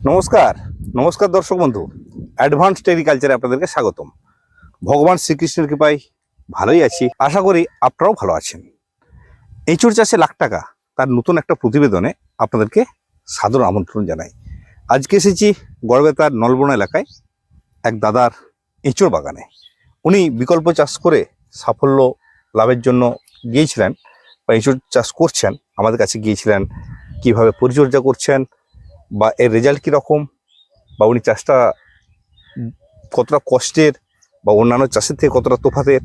নমস্কার নমস্কার দর্শক বন্ধু। অ্যাডভান্স এগ্রিকালচারে আপনাদেরকে স্বাগতম। ভগবান শ্রীকৃষ্ণের কৃপায় ভালোই আছি। আশা করি আপনারাও ভালো আছেন। এঁচুর চাষে লাখ টাকা, তার নতুন একটা প্রতিবেদনে আপনাদেরকে সাদর আমন্ত্রণ জানাই। আজকে এসেছি গড়বেতার নলবনা এলাকায় এক দাদার এঁচুর বাগানে। উনি বিকল্প চাষ করে সাফল্য লাভের জন্য গিয়েছিলেন বা এঁচুর চাষ করছেন, আমাদের কাছে গিয়েছিলেন, কীভাবে পরিচর্যা করছেন বা এর রেজাল্ট কীরকম? বা উনি চাষটা কতটা কষ্টের? বা অন্যান্য চাষের থেকে কতটা তোফাতের?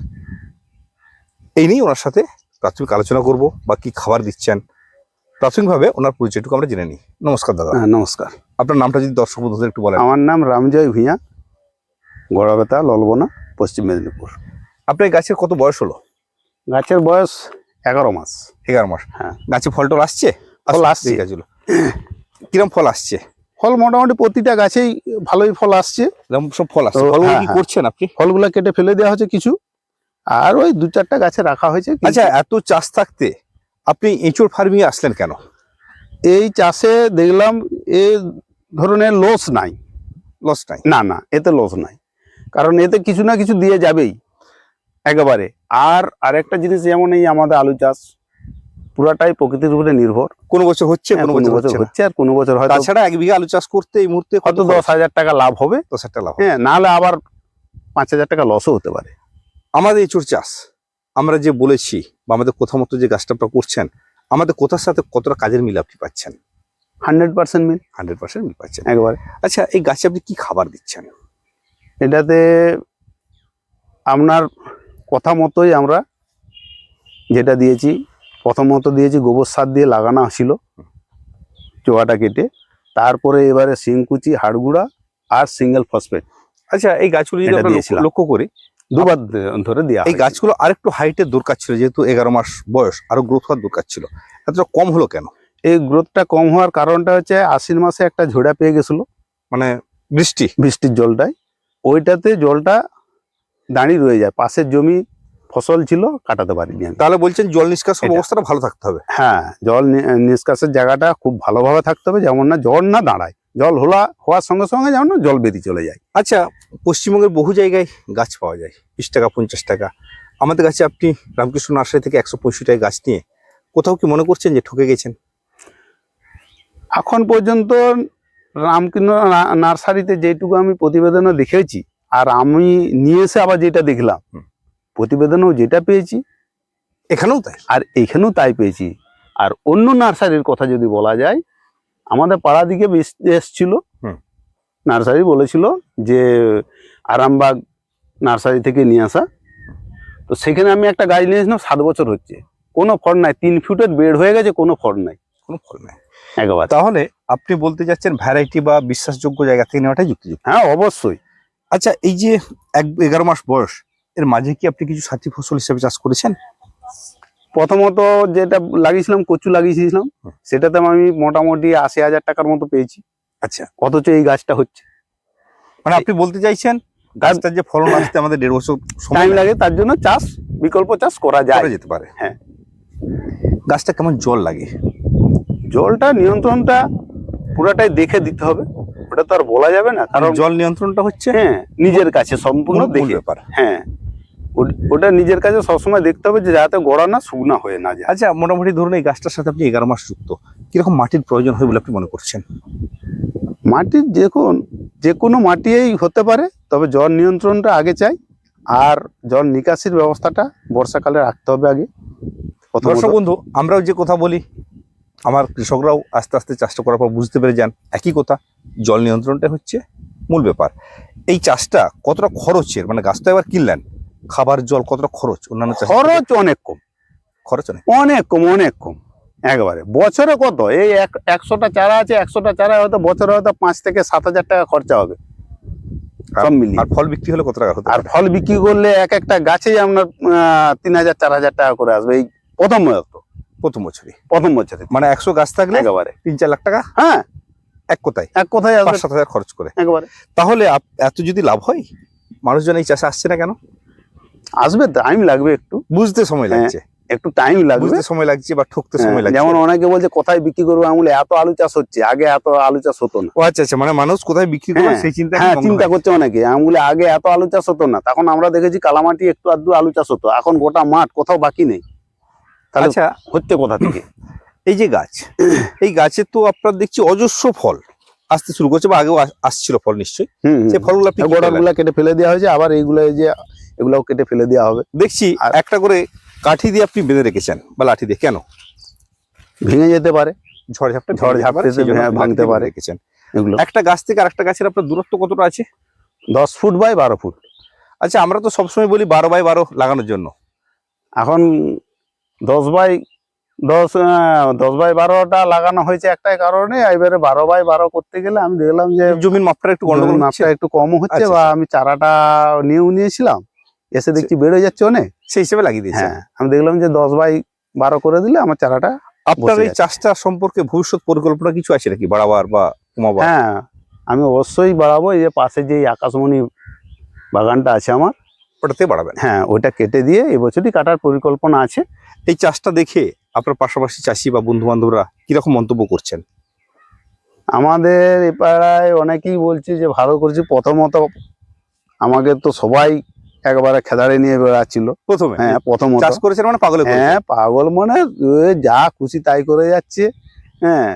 এই নিয়েই ওনার সাথে প্রাথমিক আলোচনা করব বা কি খাবার দিচ্ছেন। প্রাথমিকভাবে ওনার পরিচয়টুকু আমরা জেনে নিই। নমস্কার দাদা। হ্যাঁ নমস্কার। আপনার নামটা যদি দর্শক বন্ধুদের একটু বলেন। আমার নাম রামজয় ভূঁইয়া গড়াবেতা ললবনা পশ্চিম মেদিনীপুর। আপনার গাছের কত বয়স হলো? গাছের বয়স এগারো মাস। এগারো মাস। হ্যাঁ। গাছে ফল টল আসছে? ফল আসছে। গাছগুলো কিরম ফল আসছে? ফল মোটামুটি প্রতিটা গাছেই ভালোই ফল আসছে। এরকম সব ফল আসছে। ফলগুলো হ্যাঁ, কি হ্যাঁ। করছেন আপনি? ফলগুলো কেটে ফেলে দেওয়া হয়েছে কিছু। আর ওই দু চারটা গাছে রাখা হয়েছে আচ্ছা এত চাষ থাকতে আপনি এঁচুর ফার্মিং আসলেন কেন? এই চাষে দেখলাম এ ধরনের লস নাই। লস নাই? না না এতে লস নাই। কারণ এতে কিছু না কিছু দিয়ে যাবেই। একেবারে। আর আরেকটা জিনিস যেমন এই আমাদের আলু চাষ পুরাটাই প্রকৃতির উপরে নির্ভর। কোনো বছর হচ্ছে হ্যাঁ, কোনো বছর হচ্ছে আর কোনো বছর হয়তো তাছাড়া এক বিঘা আলু চাষ করতে এই মুহূর্তে কত হয়তো দশ হাজার টাকা লাভ হবে। দশ হাজার টাকা লাভ হ্যাঁ নাহলে আবার পাঁচ হাজার টাকা লসও হতে পারে। আমাদের এঁচুর চাষ আমরা যে বলেছি বা আমাদের কথা মতো যে গাছটা আপনারা করছেন আমাদের কোথার সাথে কতটা কাজের মিল আপনি পাচ্ছেন? হান্ড্রেড পার্সেন্ট মিল। হান্ড্রেড পার্সেন্ট মিল পাচ্ছেন। একবার। আচ্ছা এই গাছে আপনি কি খাবার দিচ্ছেন? এটাতে আপনার কথা মতোই আমরা যেটা দিয়েছি প্রথমত দিয়েছি গোবর সার দিয়ে লাগানো ছিল চোয়াটা কেটে তারপরে এবারে শিংকুচি হাড়গুড়া আর সিঙ্গেল ফসফেট। আচ্ছা এই গাছগুলো যদি আমরা লক্ষ্য-। করি দুবার ধরে দেওয়া এই গাছগুলো আরেকটু হাইটের দরকার ছিল যেহেতু এগারো মাস বয়স আরও গ্রোথ হওয়ার দরকার ছিল। এতটা কম হলো কেন? এই গ্রোথটা কম হওয়ার কারণটা হচ্ছে আশ্বিন মাসে একটা ঝোড়া পেয়ে গেছিল। মানে বৃষ্টি? বৃষ্টির জলটায়। ওইটাতে জলটা দাঁড়িয়ে রয়ে যায় পাশের জমি ফসল ছিল কাটাতে পারিনি আমি। তাহলে বলছেন জল নিষ্কাশন অবস্থাটা ভালো থাকতে হবে। হ্যাঁ জল নিষ্কাশের জায়গাটা খুব ভালোভাবে থাকতে হবে যেমন না জল না দাঁড়ায়। জল হলা হওয়ার সঙ্গে সঙ্গে যেমন না জল বেরিয়ে চলে যায়। আচ্ছা পশ্চিমবঙ্গের বহু জায়গায় গাছ পাওয়া যায় বিশ টাকা পঞ্চাশ টাকা। আমাদের কাছে আপনি রামকৃষ্ণ নার্সারি থেকে একশো পঁয়ষট্টি টাকা গাছ নিয়ে কোথাও কি মনে করছেন যে ঠকে গেছেন? এখন পর্যন্ত রামকৃষ্ণ নার্সারিতে যেটুকু আমি প্রতিবেদনে দেখেছি আর আমি নিয়ে এসে আবার যেটা দেখলাম। প্রতিবেদনেও যেটা পেয়েছি। এখানেও তাই? আর এখানেও তাই পেয়েছি। আর অন্য নার্সারির কথা যদি বলা যায় আমাদের পাড়া দিকে এসছিল। হুম। নার্সারি বলেছিল যে আরামবাগ নার্সারি থেকে নিয়ে আসা। তো সেখানে আমি একটা গাছ নিয়ে এসেছিলাম সাত বছর হচ্ছে। কোনো ফল নাই তিন ফুটের বেড হয়ে গেছে কোনো ফল নাই। কোনো ফল নাই। একেবারে। তাহলে আপনি বলতে যাচ্ছেন ভ্যারাইটি বা বিশ্বাসযোগ্য জায়গা থেকে নেওয়াটাই যুক্তিযুক্ত? হ্যাঁ অবশ্যই। আচ্ছা এই যে এক এগারো মাস বয়স এর মাঝে কি আপনি কিছু সাথী ফসল হিসেবে চাষ করেছেন? প্রথমত যেটা লাগিয়েছিলাম কচু লাগিয়েছিলাম সেটাতে আমি মোটামুটি আশি হাজার টাকার মতো পেয়েছি। আচ্ছা। অথচ এই গাছটা হচ্ছে। মানে আপনি বলতে চাইছেন গাছটার যে ফলন আসতে আমাদের দেড় বছর সময় টাইম লাগে। তার জন্য চাষ বিকল্প চাষ করা যায়। যেতে পারে। হ্যাঁ। গাছটা কেমন জল লাগে? জলটা নিয়ন্ত্রণটা পুরাটাই দেখে দিতে হবে। ওটা তো আর বলা যাবে না কারণ কারণ জল নিয়ন্ত্রণটা হচ্ছে হ্যাঁ নিজের কাছে সম্পূর্ণ দেখে। ব্যাপার। হ্যাঁ। ওটা নিজের কাছে সবসময় দেখতে হবে যে যাতে গড়া না শুকনা হয়ে না যায়। আচ্ছা মোটামুটি ধরুন এই গাছটার সাথে আপনি এগারো মাস যুক্ত কীরকম মাটির প্রয়োজন হয় বলে আপনি মনে করছেন? মাটির যে কোন যে কোনো মাটিই হতে পারে তবে জল নিয়ন্ত্রণটা আগে চাই আর জল নিকাশির ব্যবস্থাটা বর্ষাকালে রাখতে হবে আগে। দর্শক বন্ধু আমরাও যে কথা বলি আমার কৃষকরাও আস্তে আস্তে চাষটা করার পর বুঝতে পেরে যান একই কথা জল নিয়ন্ত্রণটা হচ্ছে মূল ব্যাপার। এই চাষটা কতটা খরচের? মানে গাছ তো এবার কিনলেন খাবার জল কতটা খরচ? অন্যান্য খরচ অনেক কম। খরচ অনেক? অনেক কম অনেক কম একবারে। বছরে কত? এই এক একশোটা চারা আছে একশোটা চারা হয়তো বছরে হয়তো পাঁচ থেকে সাত হাজার টাকা খরচা হবে। আর- সব মিলিয়ে। আর ফল বিক্রি হলে কত টাকা হতে আর ফল বিক্রি করলে এক একটা গাছেই আপনার তিন হাজার চার হাজার টাকা করে আসবে। এই প্রথম বছর। প্রথম বছরই? প্রথম বছরে। মানে একশো গাছ থাকলে একেবারে। তিন চার লাখ টাকা? হ্যাঁ। এক কোথায়? এক কোথায় পাঁচ সাত হাজার খরচ করে। একেবারে। তাহলে এত যদি লাভ হয় মানুষজন এই চাষে আসছে না কেন? আসবে টাইম লাগবে একটু। বুঝতে সময় হ্যাঁ। লাগছে। একটু টাইম লাগবে। সময় লাগছে বা ঠকতে হ্যাঁ, সময় লাগছে। যেমন অনেকে বলছে কোথায় বিক্রি করব? আমি এত আলু চাষ হচ্ছে আগে এত আলু চাষ হতো না। আচ্ছা আচ্ছা মানে মানুষ কোথায় বিক্রি করবে হ্যাঁ, সেই চিন্তা হ্যাঁ চিন্তা করছে অনেকে। আমি আগে এত আলু চাষ হতো না। তখন আমরা দেখেছি কালামাটি একটু আধটু আলু চাষ হতো। এখন গোটা মাঠ কোথাও বাকি নেই। তাহলে আচ্ছা। হচ্ছে কোথা থেকে? এই যে গাছ এই গাছে তো আপনার দেখছি অজস্র ফল। আসতে শুরু করছে বা আগেও আসছিল ফল নিশ্চয়ই। সেই ফলগুলো আপনি কি গোড়া করলেন? গুলা। কেটে ফেলে দেওয়া হয়েছে আবার এইগুলো এই যে এগুলাও কেটে ফেলে দেওয়া হবে। দেখছি আর- একটা করে কাঠি দিয়ে আপনি বেঁধে রেখেছেন বা লাঠি দিয়ে কেন? ভেঙে যেতে পারে। ঝড় ঝাপটা ঝড় ঝাপটাতে হ্যাঁ, ভাঙতে পারে। রেখেছেন। এগুলো। একটা গাছ থেকে আরেকটা গাছের আপনার দূরত্ব কতটা আছে? দশ ফুট বাই বারো ফুট। আচ্ছা আমরা তো সবসময় বলি বারো বাই বারো লাগানোর জন্য। এখন দশ বাই দশ দশ বাই বারোটা লাগানো হয়েছে একটাই কারণে এবারে বারো বাই বারো করতে গেলে আমি দেখলাম যে জমির মাপটা একটু মাপটা একটু কম হচ্ছে আচ্ছা, বা আমি চারাটা নিয়েও নিয়েছিলাম। এসে দেখছি বেড়ে যাচ্ছে অনেক। সেই হিসেবে লাগিয়ে দিয়েছেন হ্যাঁ আমি দেখলাম যে দশ বাই বারো করে দিলে আমার চারাটা আপনার এই চাষটা সম্পর্কে ভবিষ্যৎ পরিকল্পনা কিছু আছে নাকি? বাড়াবার বা কমাবার? হ্যাঁ আমি অবশ্যই বাড়াবো। এই যে পাশে যে আকাশমণি বাগানটা আছে আমার ওটাতে বাড়াবেন? হ্যাঁ ওইটা কেটে দিয়ে এবছরই কাটার পরিকল্পনা আছে। এই চাষটা দেখে আপনার পাশাপাশি চাষি বা বন্ধু বান্ধবরা কীরকম মন্তব্য করছেন? আমাদের এ পাড়ায় অনেকেই বলছে যে ভালো করেছি। প্রথমত আমাকে তো সবাই একবারে খেদারে নিয়ে বেড়াচ্ছিল। প্রথমে? হ্যাঁ প্রথম চাষ করেছেন মানে পাগলে। হ্যাঁ পাগল মানে যা খুশি তাই করে যাচ্ছে। হ্যাঁ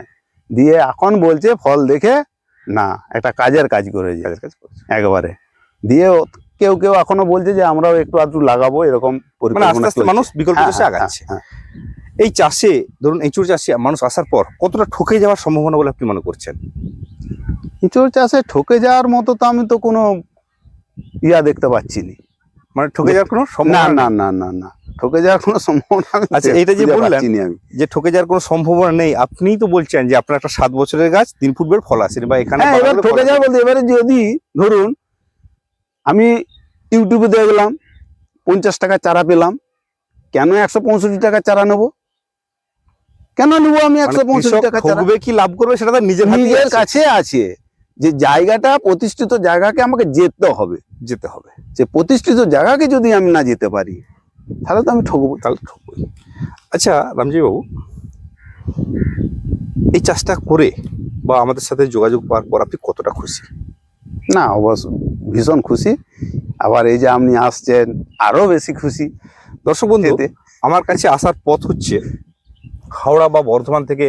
দিয়ে এখন বলছে ফল দেখে না একটা কাজের কাজ করে কাজের কাজ। একবারে। দিয়ে কেউ কেউ এখনও বলছে যে আমরাও একটু আধটু লাগাবো এরকম মানে মানুষ বিকল্প হ্যাঁ, চাষে হ্যাঁ, আগাচ্ছে। হ্যাঁ, এই চাষে ধরুন এঁচুড় চাষে মানুষ আসার পর কতটা ঠকে যাওয়ার সম্ভাবনা বলে আপনি মনে করছেন? ইঁচড় চাষে ঠকে যাওয়ার মতো তো আমি তো কোনো ইয়া দেখতে পাচ্ছি না। মানে ঠকে যাওয়ার কোনো না সম্ভাবনা না না না না ঠকে যাওয়ার কোনো সম্ভাবনা আচ্ছা, এইটা যে বললেন, যে ঠকে যাওয়ার কোনো সম্ভাবনা নেই আপনিই তো বলছেন যে আপনার একটা সাত বছরের গাছ তিন ফুট ফল আসেনি বা এখানে হ্যাঁ এবার ঠকে যাওয়া বলতে এবারে যদি ধরুন আমি ইউটিউবে দেখলাম পঞ্চাশ টাকা চারা পেলাম কেন একশো পঁয়ষট্টি টাকা চারা নেব? কেন নেব আমি মানে একশো পঁয়ষট্টি টাকা চারা? কি লাভ করবে সেটা তো নিজের নিজের কাছে আছে। যে জায়গাটা প্রতিষ্ঠিত জায়গাকে আমাকে যেতে হবে যেতে হবে। যে প্রতিষ্ঠিত জায়গাকে যদি আমি না যেতে পারি তাহলে তো আমি ঠকবো তাহলে ঠকবই। আচ্ছা রামজি বাবু এই চাষটা করে বা আমাদের সাথে যোগাযোগ পাওয়ার পর আপনি কতটা খুশি? না অবশ্য ভীষণ খুশি। আবার এই যে আপনি আসছেন আরও বেশি খুশি। দর্শক বন্ধু আমার কাছে আসার পথ হচ্ছে হাওড়া বা বর্ধমান থেকে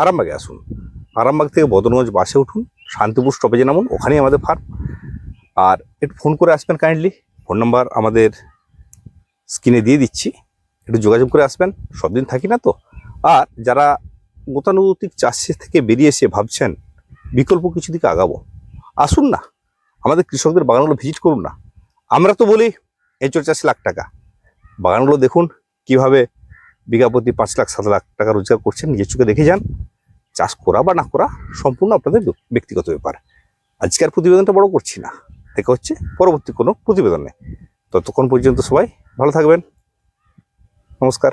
আরামবাগে আসুন। আরামবাগ থেকে বদরগঞ্জ বাসে উঠুন, শান্তিপুর স্টপেজে নামুন, ওখানেই আমাদের ফার্ম আর একটু ফোন করে আসবেন কাইন্ডলি ফোন নাম্বার আমাদের স্ক্রিনে দিয়ে দিচ্ছি। একটু যোগাযোগ করে আসবেন সব দিন থাকি না তো। আর যারা গতানুগতিক চাষের থেকে বেরিয়ে এসে ভাবছেন, বিকল্প কিছু দিকে আগাবো, আসুন না। আমাদের কৃষকদের বাগানগুলো ভিজিট করুন না। আমরা তো বলি, এঁচড় চাষে লাখ টাকা। বাগানগুলো দেখুন, কীভাবে বিঘা প্রতি পাঁচ লাখ, সাত লাখ টাকা রোজগার করছেন, নিজের চোখে দেখে যান। চাষ করা বা না করা সম্পূর্ণ আপনাদের ব্যক্তিগত ব্যাপার। আজকের প্রতিবেদনটা বড় করছি না। দেখা হচ্ছে পরবর্তী কোনো প্রতিবেদনে। ততক্ষণ পর্যন্ত সবাই ভালো থাকবেন। নমস্কার।